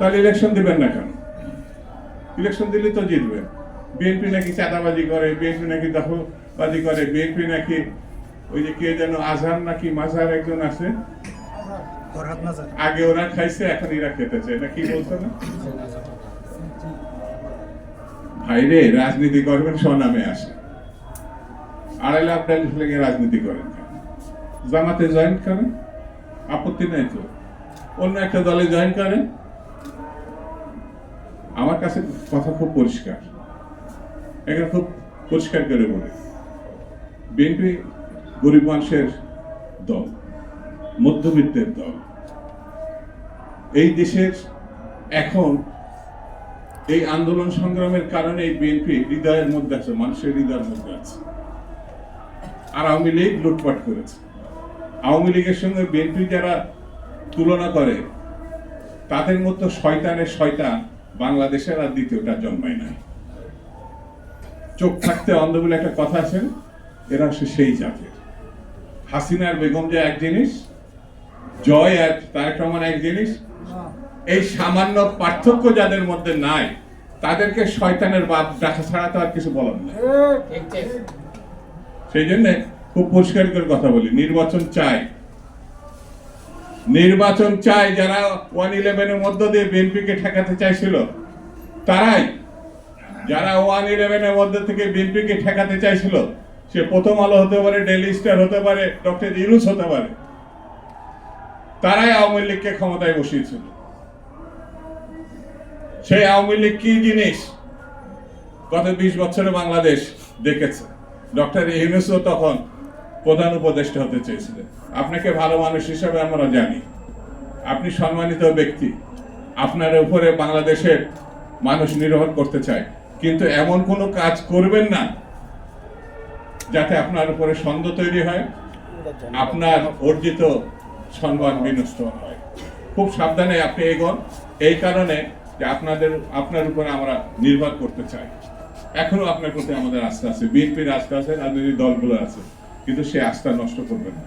তাহলে ইলেকশন দিবেন না কেন? ইলেকশন দিলে তো জিতবেন বিএনপি নাকি চাঁদাবাজি করে বিএনপি নাকি দখলবাজি করে বিএনপি নাকি ওই যে কে যেন আজহার নাকি মাঝার একজন আছে? আগে ওরা খাইছে এখন এরা খেতেছে। এটা কি বলছো না? ভাইরে রাজনীতি করবেন স্বনামে আসে। আড়াই লাখ টাকা লেগে রাজনীতি করেন কেন? জামাতে জয়েন করেন? আপত্তি নাই তো? অন্য একটা দলে জয়েন করেন? আমার কাছে কথা খুব পরিষ্কার। এখানে খুব পরিষ্কার করে বলি। বিএনপি গরিব মানুষের দল, মধ্যবিত্তের দল। এই দেশের এখন এই আন্দোলন সংগ্রামের কারণে এই বিএনপি হৃদয়ের মধ্যে আছে, মানুষের হৃদয়ের মধ্যে আছে। আর আওয়ামী লীগ লুটপাট করেছে। আওয়ামী লীগের সঙ্গে বিএনপি যারা তুলনা করে তাদের মতো শয়তানের শয়তান বাংলাদেশের আর দ্বিতীয়টা জন্মায় নাই। চোখ থাকতে অন্ধ বলে একটা কথা আছে এরা হচ্ছে সেই জাতের। হাসিনার বেগম যে এক জিনিস জয় আর তারেক রহমান এক জিনিস এই সামান্য পার্থক্য যাদের মধ্যে নাই তাদেরকে শয়তানের বাপ দেখা ছাড়া তো আর কিছু বলার নেই। সেই জন্য খুব পরিষ্কার করে কথা বলি নির্বাচন চাই। নির্বাচন চাই যারা ওয়ান ইলেভেনের মধ্য দিয়ে বিএনপিকে ঠেকাতে চাইছিল, তারাই যারা ওয়ান ইলেভেনের মধ্যে থেকে বিএনপিকে ঠেকাতে চাইছিল, সে প্রথম আলো হতে পারে ডেলি স্টার হতে পারে, ডক্টর ইউনুস হতে পারে, তারাই আওয়ামী লীগকে ক্ষমতায় বসিয়েছিল। সেই আওয়ামী লীগ কি জিনিস? গত বিশ বছরে বাংলাদেশ দেখেছে। ডক্টর ইউনুসও তখন প্রধান উপদেষ্টা হতে চেয়েছিলেন। আপনাকে ভালো মানুষ হিসেবে আমরা জানি। আপনি সম্মানিত ব্যক্তি। আপনার উপরে বাংলাদেশের মানুষ নির্ভর করতে চায়। কিন্তু এমন কোনো কাজ করবেন না যাতে আপনার উপরে সন্দেহ তৈরি হয়, আপনার অর্জিত সম্মান বিনষ্ট হয়। খুব সাবধানে আপনি এগোন। এই কারণে যে আপনাদের, আপনার উপরে আমরা নির্ভর করতে চাই। এখনও আপনার প্রতি আমাদের আস্থা আছে। বিএনপির আস্থা আছে, রাজনৈতিক দলগুলো আছে। কিন্তু সে আস্থা নষ্ট করবে না।